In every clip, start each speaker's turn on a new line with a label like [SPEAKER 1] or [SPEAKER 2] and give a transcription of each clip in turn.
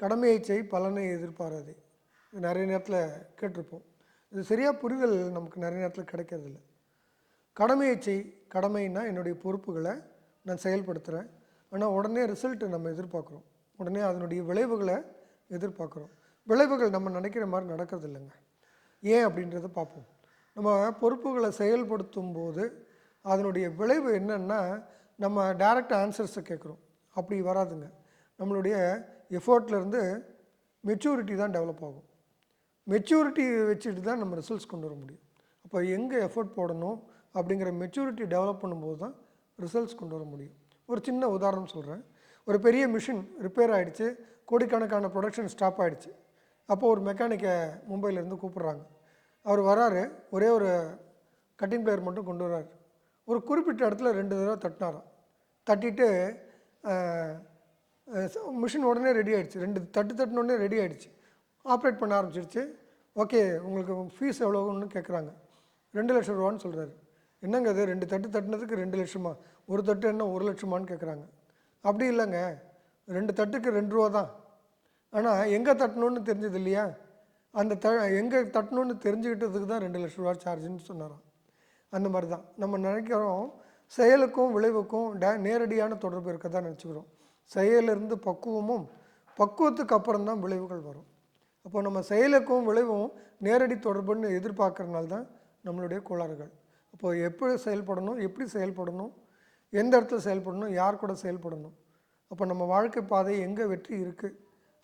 [SPEAKER 1] கடமையை செய் பலனை எதிர்பாராதே. இது நிறைய நேரத்தில் கேட்டிருப்போம். இது சரியாக புரிதல் நமக்கு நிறைய நேரத்தில் கிடைக்கிறதில்ல. கடமையை செய் கடமைன்னா என்னுடைய பொறுப்புகளை நான் செயல்படுத்துகிறேன் ஆனால் உடனே ரிசல்ட்டு நம்ம எதிர்பார்க்குறோம். உடனே அதனுடைய விளைவுகளை எதிர்பார்க்குறோம். விளைவுகள் நம்ம நினைக்கிற மாதிரி நடக்கிறது இல்லைங்க ஏன் அப்படின்றத பார்ப்போம். நம்ம பொறுப்புகளை செயல்படுத்தும் போது அதனுடைய விளைவு என்னென்னா நம்ம டைரக்ட் ஆன்சர்ஸை கேட்குறோம். அப்படி வராதுங்க. நம்மளுடைய எஃபோர்ட்லேருந்து மெச்சூரிட்டி தான் டெவலப் ஆகும். மெச்சூரிட்டி வச்சுட்டு தான் நம்ம ரிசல்ட்ஸ் கொண்டு வர முடியும். அப்போ எங்கே எஃபோர்ட் போடணும் அப்படிங்கிற மெச்சூரிட்டி டெவலப் பண்ணும்போது தான் ரிசல்ட்ஸ் கொண்டு வர முடியும். ஒரு சின்ன உதாரணம் சொல்கிறேன் ஒரு பெரிய மிஷின் ரிப்பேர் ஆகிடுச்சு கோடிக்கணக்கான ப்ரொடக்ஷன் ஸ்டாப் ஆகிடுச்சு அப்போது ஒரு மெக்கானிக்கை மும்பையிலேருந்து கூப்பிட்றாங்க. அவர் வராரு ஒரே ஒரு கட்டிங் பிளேயர் மட்டும் கொண்டு வர்றாரு ஒரு குறிப்பிட்ட இடத்துல ரெண்டு தடவை தட்டினாராம். தட்டிட்டு மிஷின் உடனே ரெடி ஆகிடுச்சு ரெண்டு தட்டு தட்டுன உடனே ரெடி ஆகிடுச்சு ஆப்ரேட் பண்ண ஆரம்பிச்சிருச்சு. ஓகே உங்களுக்கு ஃபீஸ் எவ்வளோன்னு கேட்குறாங்க ரெண்டு லட்சம் ரூபான்னு சொல்கிறாரு என்னங்க அது ரெண்டு தட்டு தட்டினதுக்கு ரெண்டு லட்சமா? ஒரு தட்டு என்ன ஒரு லட்சமான்னு கேட்குறாங்க அப்படி இல்லைங்க. ரெண்டு தட்டுக்கு ரெண்டு ரூபா தான். ஆனால் எங்கே தட்டணும்னு தெரிஞ்சது இல்லையா? அந்த த எங்கே தட்டணும்னு தெரிஞ்சுக்கிட்டதுக்கு தான் ரெண்டு லட்ச ரூபா சார்ஜுன்னு சொன்னாராம். அந்த மாதிரி தான் நம்ம நினைக்கிறோம் செயலுக்கும் விளைவுக்கும் டே நேரடியான தொடர்பு இருக்க தான் நினச்சிக்கிறோம். செயலிருந்து பக்குவமும் பக்குவத்துக்கு அப்புறம் தான் விளைவுகள் வரும். அப்போ நம்ம செயலுக்கும் விளைவும் நேரடி தொடர்புன்னு எதிர்பார்க்கறனால தான் நம்மளுடைய கோளாறுகள். அப்போது எப்படி செயல்படணும் எப்படி செயல்படணும் எந்த இடத்துல செயல்படணும் யார் கூட செயல்படணும் அப்போ நம்ம வாழ்க்கை பாதை எங்கே வெற்றி இருக்குது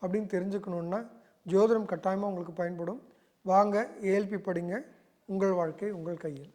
[SPEAKER 1] அப்படின்னு தெரிஞ்சுக்கணுன்னா ஜோதிடம் கட்டாயமாக உங்களுக்கு பயன்படும். வாங்க ஏஎல்பி படிங்க உங்கள் வாழ்க்கை உங்கள் கையில்.